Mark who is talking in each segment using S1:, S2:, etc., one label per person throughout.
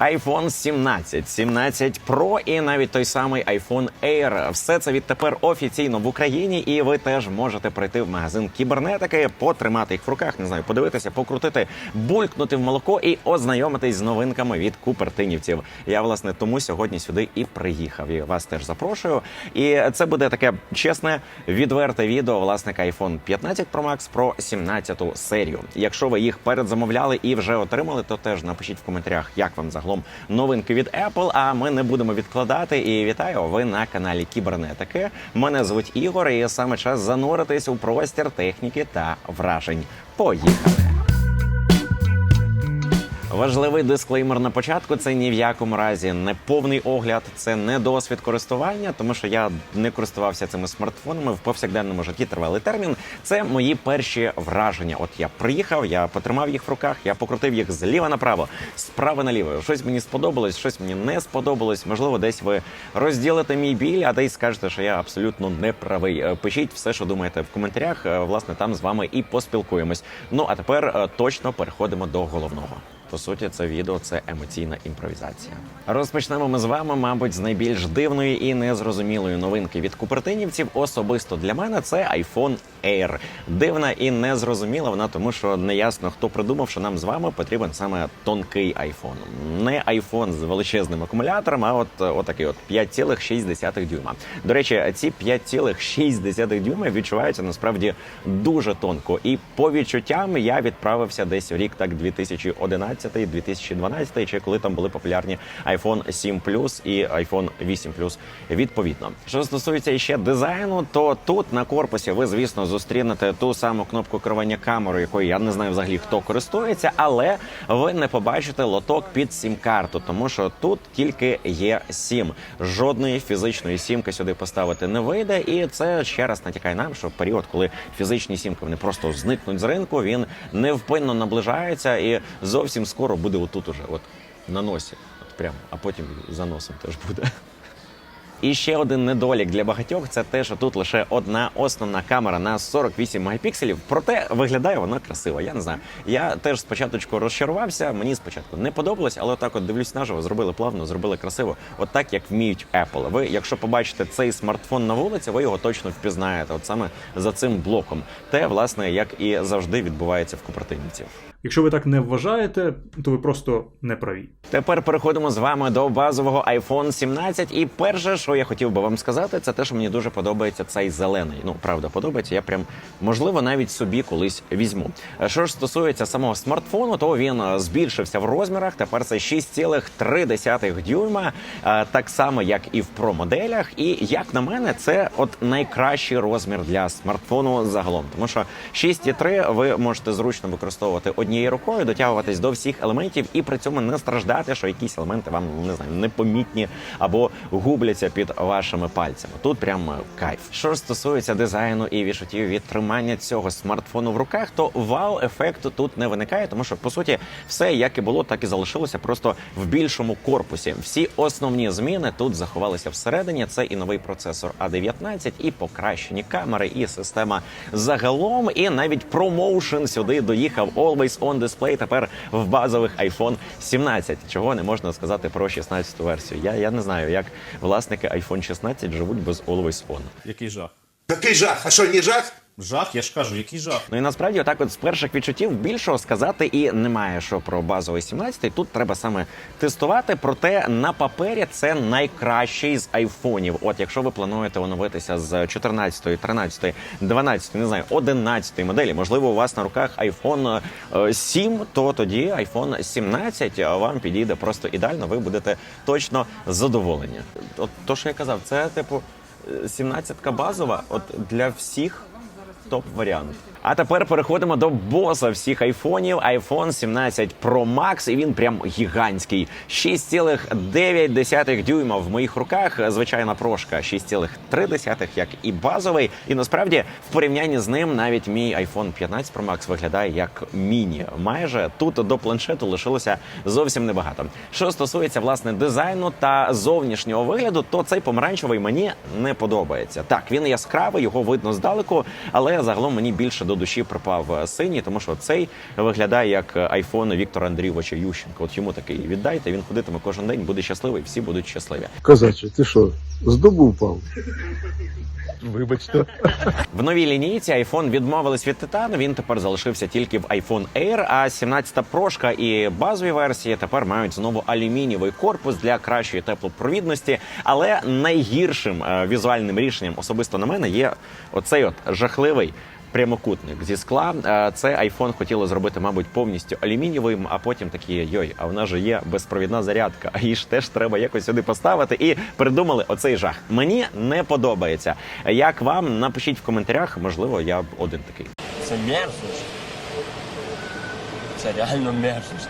S1: iPhone 17, 17 Pro і навіть той самий iPhone Air. Все це відтепер офіційно в Україні, і ви теж можете прийти в магазин кібернетики, потримати їх в руках, не знаю, подивитися, покрутити, булькнути в молоко і ознайомитись з новинками від купертинівців. Я власне тому сьогодні сюди і приїхав. І вас теж запрошую. І це буде таке чесне, відверте відео власника iPhone 15 Pro Max про 17 серію. Якщо ви їх передзамовляли і вже отримали, то теж напишіть в коментарях, як вам загалом новинки від Apple. А ми не будемо відкладати. І вітаю ви на каналі Кібернетики. Мене звуть Ігор, і саме час зануритись у простір техніки та вражень. Поїхали! Важливий дисклеймер на початку. Це ні в якому разі не повний огляд, це не досвід користування, тому що я не користувався цими смартфонами в повсякденному житті. Тривалий термін. Це мої перші враження. От я приїхав, я потримав їх в руках, я покрутив їх зліва направо, справа наліво. Щось мені сподобалось, щось мені не сподобалось. Можливо, десь ви розділите мій біль, а десь скажете, що я абсолютно не правий. Е, Пишіть все, що думаєте в коментарях. Е, Власне, там з вами і поспілкуємось. Ну а тепер е, точно переходимо до головного. По суті, це відео це емоційна імпровізація. Розпочнемо ми з вами, мабуть, з найбільш дивної і незрозумілої новинки від купертинівців. Особисто для мене це iPhone Air. Дивна і незрозуміла вона, тому що не ясно, хто придумав, що нам з вами потрібен саме тонкий iPhone. Не iPhone з величезним акумулятором, а от отакий от 5,6 дюйма. До речі, ці 5,6 дюйма відчуваються насправді дуже тонко. І по відчуттям я відправився десь рік так 2011 2012 чи коли там були популярні iPhone 7 Plus і iPhone 8 Plus відповідно. Що стосується ще дизайну, то тут на корпусі ви, звісно, зустрінете ту саму кнопку керування камерою, якою я не знаю взагалі хто користується, але ви не побачите лоток під сім-карту, тому що тут тільки є сім. Жодної фізичної сімки сюди поставити не вийде, і це ще раз натякає нам, що період, коли фізичні сімки вони просто зникнуть з ринку, він невпинно наближається і зовсім скоро буде отут уже, от на носі, от прямо, а потім за носом теж буде. І ще один недолік для багатьох це те, що тут лише одна основна камера на 48 мегапікселів. Проте виглядає вона красиво. Я не знаю. Я теж спочатку розчарувався. Мені спочатку не подобалось, але так от дивлюсь наживо, зробили плавно, зробили красиво. От так як вміють Apple. Ви, якщо побачите цей смартфон на вулиці, ви його точно впізнаєте. От саме за цим блоком. Те, власне, як і завжди відбувається в купертинівців.
S2: Якщо ви так не вважаєте, то ви просто не праві.
S1: Тепер переходимо з вами до базового iPhone 17. І перше, що я хотів би вам сказати, це те, що мені дуже подобається цей зелений. Ну правда, подобається. Я прям можливо навіть собі колись візьму. Е, Що ж стосується самого смартфону, то він е, збільшився в розмірах. Тепер це 6,3 дюйма, е, так само як і в Pro моделях. І як на мене, це от найкращий розмір для смартфону загалом, тому що 6,3 ви можете зручно використовувати однією рукою, дотягуватись до всіх елементів і при цьому не страждати, що якісь елементи вам не знаю непомітні або губляться під вашими пальцями. Тут прям кайф. Що стосується дизайну і відчуттів від тримання цього смартфону в руках, то вау-ефекту тут не виникає, тому що по суті все як і було, так і залишилося просто в більшому корпусі. Всі основні зміни тут заховалися всередині. Це і новий процесор A19, і покращені камери, і система загалом, і навіть промоушен сюди доїхав Always On Display тепер в базових iPhone 17, чого не можна сказати про 16 версію. Я, я не знаю, як власники iPhone 16 живуть без Always On.
S3: Який жах?
S4: Який жах? А що, не жах?
S3: Жах, я ж кажу, який жах.
S1: Ну і насправді, отак, от з перших відчуттів більшого сказати і немає що про базовий 17. Тут треба саме тестувати. Проте на папері це найкращий з айфонів. От якщо ви плануєте оновитися з 14, 13, 12, не знаю, 11 моделі, можливо, у вас на руках iPhone е, 7, то тоді iPhone 17 вам підійде просто ідеально. Ви будете точно задоволені. От то, що я казав, це типу 17-ка базова, от для всіх топ варіант. А тепер переходимо до боса всіх айфонів. iPhone 17 Pro Max, і він прям гігантський. 6,9 дюйма в моїх руках. Звичайна прошка 6,3, як і базовий. І насправді в порівнянні з ним навіть мій iPhone 15 Pro Max виглядає як міні. Майже тут до планшету лишилося зовсім небагато. Що стосується власне дизайну та зовнішнього вигляду, то цей помаранчевий мені не подобається. Так, він яскравий, його видно здалеку, але загалом мені більше до до душі припав е, синій, тому що цей виглядає як айфон Віктора Андрійовича Ющенка. От йому такий віддайте. Він ходитиме кожен день, буде щасливий, всі будуть щасливі.
S5: Козаче, ти що, з дубу впав? Вибачте.
S1: В новій лінійці iPhone відмовились від титану. Він тепер залишився тільки в iPhone Air, А 17 прошка і базові версії тепер мають знову алюмінієвий корпус для кращої теплопровідності. Але найгіршим е, візуальним рішенням особисто на мене є оцей от жахливий. Прямокутник зі скла. Це iPhone хотіли зробити, мабуть, повністю алюмінієвим, а потім такі йой, а вона же є безпровідна зарядка, а її ж теж треба якось сюди поставити. І придумали оцей жах. Мені не подобається. Як вам напишіть в коментарях? Можливо, я один такий.
S6: Це мерзость. Це реально мерзость.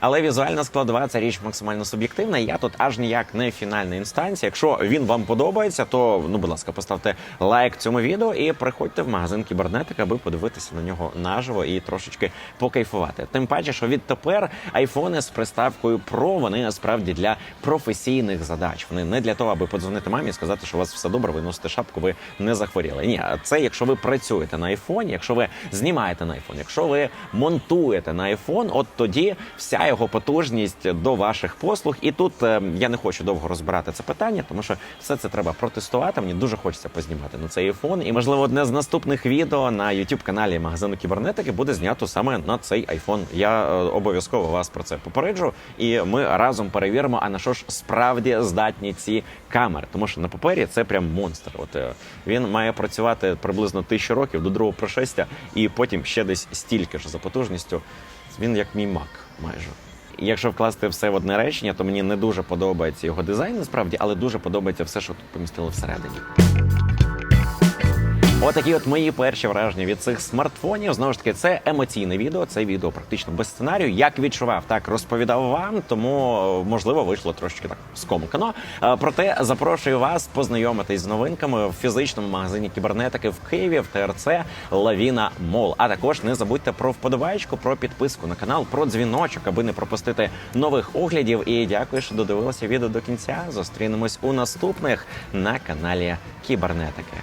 S1: Але візуальна складова це річ максимально суб'єктивна. Я тут аж ніяк не фінальна інстанція. Якщо він вам подобається, то ну, будь ласка, поставте лайк цьому відео і приходьте в магазин кібернетика, аби подивитися на нього наживо і трошечки покайфувати. Тим паче, що відтепер айфони з приставкою Pro, вони справді для професійних задач. Вони не для того, аби подзвонити мамі і сказати, що у вас все добре, ви носите шапку, ви не захворіли. Ні, це якщо ви працюєте на айфоні, якщо ви знімаєте на айфон, якщо ви монтуєте на айфон, от тоді вся його потужність до ваших послуг. І тут е, я не хочу довго розбирати це питання, тому що все це треба протестувати. Мені дуже хочеться познімати на цей айфон. І можливо, одне з наступних відео на youtube каналі магазину кібернетики буде знято саме на цей айфон. Я е, обов'язково вас про це попереджу, і ми разом перевіримо, а на що ж справді здатні ці камери. Тому що на папері це прям монстр. От е, він має працювати приблизно тисячу років до другого пришестя, і потім ще десь стільки ж за потужністю. Він як мій мак, майже. Якщо вкласти все в одне речення, то мені не дуже подобається його дизайн, насправді, але дуже подобається все, що тут помістили всередині. Отакі от мої перші враження від цих смартфонів. Знову ж таки, це емоційне відео. Це відео практично без сценарію. Як відчував, так розповідав вам. Тому можливо вийшло трошечки так скомкано. Е, Проте запрошую вас познайомитись з новинками в фізичному магазині кібернетики в Києві в ТРЦ Лавіна Мол. А також не забудьте про вподобайку, про підписку на канал, про дзвіночок, аби не пропустити нових оглядів. І дякую, що додивилися відео до кінця. Зустрінемось у наступних на каналі Кібернетики.